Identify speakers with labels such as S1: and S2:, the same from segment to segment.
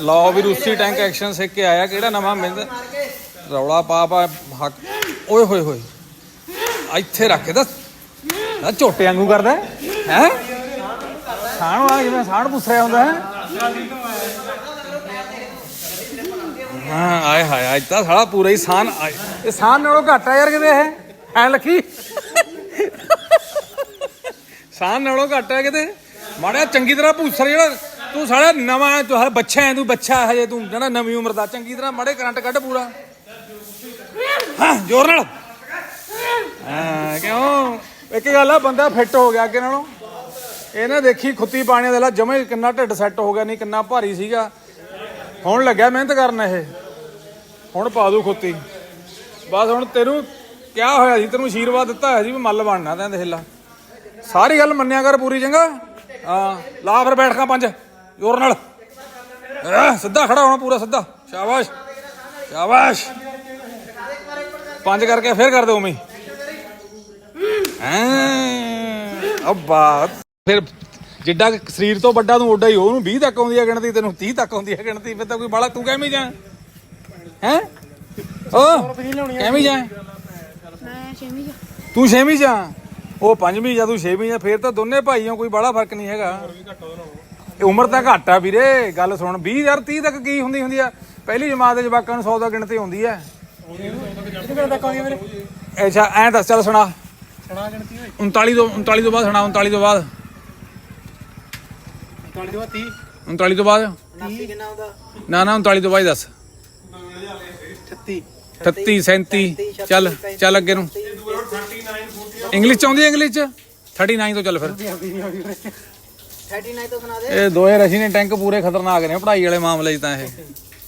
S1: ਲਓ ਵੀ ਰੂਸੀ tank action ਸਿੱਖ ਕੇ ਆਇਆ। ਕਿਹੜਾ ਨਵਾਂ ਮਿਲ ਰੌਲਾ ਪਾ ਪਾ ਹੱਕ। ਓਏ ਹੋਏ ਹੋਏ। ਇੱਥੇ ਰੱਖ ਕੇ ਦੱਸ ਆ ਝੋਟੇ ਵਾਂਗੂ ਕਰਦਾ ਹੈ। ਸਾਣ ਵਾਲਾ ਜਿਵੇਂ ਸਾਣ ਪੁੱਛਿਆ ਹੁੰਦਾ ਹੈ। ਹਾਂ, ਆਏ ਹਾਏ, ਅੱਜ ਤਾਂ ਸਾਲਾ ਪੂਰਾ ਹੀ ਸਾਨ। ਇਹ ਸਾਨ ਨਾਲੋਂ ਘੱਟ ਆ ਯਾਰ ਕਿਤੇ ਇਹ? ਐ ਲੱਖੀ। ਸਾਨ ਨਾਲੋਂ ਘੱਟ ਹੈ ਕਿਤੇ। ਮਾੜਿਆ ਚੰਗੀ ਤਰ੍ਹਾਂ ਭੂਸਰ ਜਿਹੜਾ ਤੂੰ ਸਾਲਾ ਨਵਾਂ ਤੂੰ ਹਰ ਬੱਚਾ ਹੈ, ਤੂੰ ਬੱਚਾ ਹਜੇ, ਤੂੰ ਜਿਹੜਾ ਨਵੀਂ ਉਮਰ ਦਾ, ਚੰਗੀ ਤਰ੍ਹਾਂ ਮਾੜੇ ਕਰੰਟ ਕੱਢ ਪੂਰਾ। ਹਾਂ, ਜ਼ੋਰ ਨਾਲ। ਹਾਂ, ਕਿਉਂ? ਇੱਕ ਗੱਲ ਆ, ਬੰਦਾ ਫਿੱਟ ਹੋ ਗਿਆ ਅੱਗੇ ਨਾਲੋਂ। ਇਹ ਨਾ ਦੇਖੀ ਖੁੱਤੀ ਪਾਣੀ ਦੇ ਲਾ, ਜਮੇ ਕਿੰਨਾ ਢਿੱਡ ਸੈੱਟ ਹੋ ਗਿਆ, ਨਹੀਂ ਕਿੰਨਾ ਭਾਰੀ ਸੀਗਾ। ਹੁਣ ਲੱਗਿਆ ਮਿਹਨਤ ਕਰਨ ਇਹ। ਹੁਣ ਪਾ ਦੂ ਖੁੱਤੀ। ਬਸ ਹੁਣ ਤੈਨੂੰ ਕਿਹਾ ਹੋਇਆ ਸੀ, ਤੈਨੂੰ ਆਸ਼ੀਰਵਾਦ ਦਿੱਤਾ ਹੋਇਆ ਸੀ ਵੀ ਮੱਲ ਬਣਨਾ ਤੈਂ ਦੇਖ ਲਾ ਸਾਰੀ ਗੱਲ ਮੰਨਿਆ ਕਰ ਪੂਰੀ, ਚੰਗਾ? ਹਾਂ, ਲਾ ਫਿਰ ਬੈਠ ਪੰਜ। ਜ਼ੋਰ ਨਾਲ। ਸਿੱਧਾ ਖੜਾ ਹੋਣਾ ਪੂਰਾ, ਸਿੱਧਾ। ਸ਼ਾਬਾਸ਼। ਸ਼ਾਬਾਸ਼। ਪੰਜ ਕਰਕੇ ਫਿਰ ਕਰ ਦੇ ਉਵੇਂ ਐ ਅੱਬਾ। ਫਿਰ ਜਿੱਡਾ ਸਰੀਰ ਤੋਂ ਵੱਡਾ ਤੂੰ, ਓਡਾ ਹੀ ਉਹਨੂੰ 20 ਤੱਕ ਆਉਂਦੀ ਹੈ ਗਿਣਤੀ, ਤੈਨੂੰ 30 ਤੱਕ ਆਉਂਦੀ ਹੈ ਗਿਣਤੀ। ਫਿਰ ਤਾਂ ਕੋਈ ਬਾਲਾ ਤੂੰ ਕਿਵੇਂ ਜਾ ਹੈ? ਓ, ਕਿਵੇਂ ਜਾ
S2: ਮੈਂ ਛੇਵੀਂ ਚ
S1: ਤੂੰ ਛੇਵੀਂ ਜਾ ਉਹ ਪੰਜਵੀਂ ਜਾ ਤੂੰ ਛੇਵੀਂ ਜਾ ਫੇਰ ਤਾਂ ਦੋਨੇ ਭਾਈਆਂ, ਕੋਈ ਬੜਾ ਫ਼ਰਕ ਨਹੀਂ ਹੈਗਾ। ਇਹ ਉਮਰ ਤਾਂ ਘੱਟ ਆ ਵੀਰੇ ਗੱਲ ਸੁਣ 20 ਯਾਰ 30 ਤੱਕ ਕੀ ਹੁੰਦੀ ਹੁੰਦੀ ਆ? ਪਹਿਲੀ ਜਮਾਤ ਦੇ ਜਵਾਕਾਂ ਨੂੰ 100 ਦਾ ਗਿਣਤੀ ਹੁੰਦੀ ਆ। ਅੱਛਾ ਐਂ ਦੱਸ ਚੱਲ ਸੁਣਾ।
S3: ਸੁਣਾ ਗਿਣਤੀ ਹੋਈ
S1: 39 ਤੋਂ 39 ਤੋਂ ਬਾਅਦ ਸੁਣਾ 39 ਤੋਂ ਬਾਅਦ।
S3: 40 ਤੋਂ 30
S1: 39 ਤੋਂ ਬਾਅਦ?
S3: 30 ਕਿੰਨਾ ਆਉਂਦਾ?
S1: ਨਾ ਨਾ 39 ਤੋਂ ਬਾਅਦ ਦੱਸ।
S3: 36
S1: 38 37 ਚੱਲ ਚੱਲ ਅੱਗੇ ਨੂੰ। ਇੰਗਲਿਸ਼ ਚ ਆਉਂਦੀ ਇੰਗਲਿਸ਼ ਚ? 39 ਤੋਂ ਚੱਲ ਫਿਰ।
S3: 39 ਤੋਂ ਸੁਣਾ ਦੇ।
S1: ਇਹ ਦੋਏ ਰਸ਼ੀ ਨੇ ਟੈਂਕ ਪੂਰੇ ਖਤਰਨਾਕ ਨੇ ਪੜ੍ਹਾਈ ਵਾਲੇ ਮਾਮਲੇ 'ਚ ਤਾਂ ਇਹ।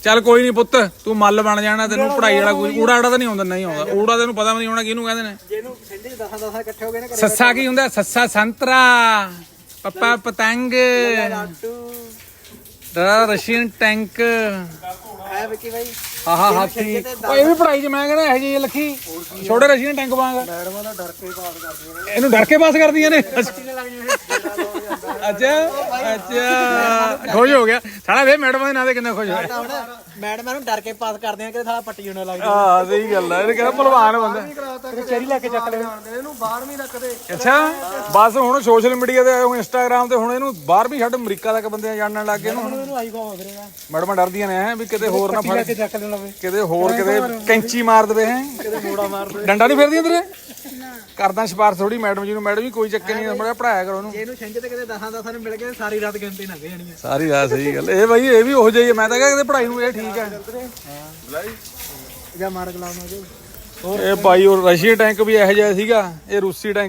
S1: ਚੱਲ ਕੋਈ ਨਹੀਂ ਪੁੱਤ ਤੂੰ ਮੱਲ ਬਣ ਜਾਣਾ ਤੈਨੂੰ ਪੜ੍ਹਾਈ ਵਾਲਾ ਕੋਈ ਊੜਾ ਆੜਾ ਤਾਂ ਨਹੀਂ ਆਉਂਦਾ ਨਹੀਂ ਆਉਂਦਾ। ਊੜਾ ਤੈਨੂੰ ਪਤਾ ਵੀ ਨਹੀਂ ਹੋਣਾ ਕਿਹਨੂੰ ਕਹਿੰਦੇ ਨੇ।
S3: ਜਿਹਨੂੰ ਸਿੰਧੀ 10 10 ਇਕੱਠੇ ਹੋ ਗਏ ਨੇ
S1: ਸੱਸਾ ਕੀ ਹੁੰਦਾ? ਸੱਸਾ ਸੰਤਰਾ ਪੱਪਾ ਪਤੰਗ।
S3: ਲਾਟੂ।
S1: ਰਾ ਰਸ਼ੀਅਨ ਟੈਂਕ।
S3: ਹੈ ਵਿੱਕੀ ਬਾਈ।
S1: ਆਹਾ ਹਾਥੀ ਓਏ ਇਹ ਵੀ ਪੜ੍ਹਾਈ 'ਚ ਮੈਂ ਕਹਿੰਦਾ ਇਹ ਜੀ ਲੱਖੀ। ਛੋਟੇ ਰਸ਼ੀਅਨ ਟੈਂਕ ਵਾਂਗ।
S3: ਮੈਡਮਾਂ ਦਾ ਡਰ ਕੇ ਪਾਸ ਕਰਦੇ ਨੇ।
S1: ਇਹਨੂੰ ਡਰ ਕੇ ਪਾਸ ਕਰਦੀਆਂ ਨੇ। ਅੱਛਾ। ਅੱਛਾ। ਖੁਸ਼ ਹੋ ਗਿਆ। ਸਾਲਾ ਵੇ ਮੈਡਮ ਦੇ ਨਾਂ ਤੇ ਕਿੰਨਾ ਖੁਸ਼ ਹੋਇਆ
S3: ਤਾਂ ਹੁਣ ਮੈਡਮਾਂ ਨੂੰ ਡਰ ਕੇ ਪਾਸ ਕਰਦੇ ਆ ਕਿ ਸਾਲਾ ਪੱਟੀ ਹੋਣਾ ਲੱਗ
S1: ਆ ਸਹੀ ਗੱਲ ਹੈ ਇਹ ਕਹਿੰਦਾ ਭਲਵਾਨ ਬੰਦਾ।
S3: ਚੈਰੀ ਲੈ ਕੇ ਚੱਕ ਲੈ ਇਹਨੂੰ ਬਾਹਰ ਨਹੀਂ ਰੱਖਦੇ
S1: ਅੱਛਾ। ਬਸ ਹੁਣ ਸੋਸ਼ਲ ਮੀਡੀਆ ਤੇ ਹੁਣ ਇੰਸਟਾਗ੍ਰam ਤੇ ਹੁਣ ਇਹਨੂੰ ਬਾਹਰ ਵੀ ਛੱਡ ਅਮਰੀਕਾ ਤੱਕ ਬੰਦੇ ਜਾਣਨ ਲੱਗ ਗਏ ਇਹਨੂੰ। ਹੁਣ
S3: ਇਹਨੂੰ ਆਈ ਘੁਮਾ ਫਿਰੇਗਾ
S1: ਮੈਡਮਾਂ ਡਰਦੀਆਂ ਨੇ ਹੈ ਵੀ ਕਿਤੇ ਹੋਰ ਨਾ ਫੜ
S3: ਲੈ ਕੇ ਚੱਕ ਲੈਣਾ ਵੇ
S1: ਕਿਤੇ ਹੋਰ ਕਿਤੇ ਕੈਂਚੀ ਮਾਰ ਦੇਵੇ ਹੈ।
S3: ਕਿਤੇ ਮੋੜਾ ਮਾਰ ਦੇ
S1: ਡੰਡਾ ਨਹੀਂ ਫੇਰਦੀਆਂ ਤੇਰੇ ਕਰਦਾ ਸਿਫਾਰਸ਼ ਥੋੜੀ ਮੈਡਮ ਜੀ ਨੂੰ। ਮੈਡਮ ਜੀ ਕੋਈ ਚੱਕਰ ਨਹੀਂ ਬੜਾ ਪੜਾਇਆ ਕਰੋ ਉਹਨੂੰ।
S3: ਜੇ ਇਹਨੂੰ ਛਿੰਝ ਤੇ ਕਿਤੇ 10 10 ਨੂੰ ਮਿਲ ਗਏ ਸਾਰੀ ਰਾਤ ਗਿਣਤੀ ਲੰਘ ਜਾਣੀ ਹੈ
S1: ਸਾਰੀ ਰਾਤ ਸਹੀ ਗੱਲ ਇਹ ਬਾਈ ਇਹ ਵੀ ਉਹ ਜਿਹੀ ਹੈ। ਮੈਂ ਤਾਂ ਕਹਿੰਦਾ ਕਿਤੇ ਪੜਾਈ ਨੂੰ ਇਹ ਠੀਕ ਹੈ।
S3: ਜਾਂ ਮਾਰ ਗਲਾਉਣਾ ਜੋ
S1: ਇਹ ਭਾਈ ਉਹ ਰਸ਼ੀਅਨ ਟੈਂਕ ਵੀ ਇਹੋ ਜਿਹਾ ਸੀਗਾ। ਇਹ ਰੂਸੀ ਟੈਂਕ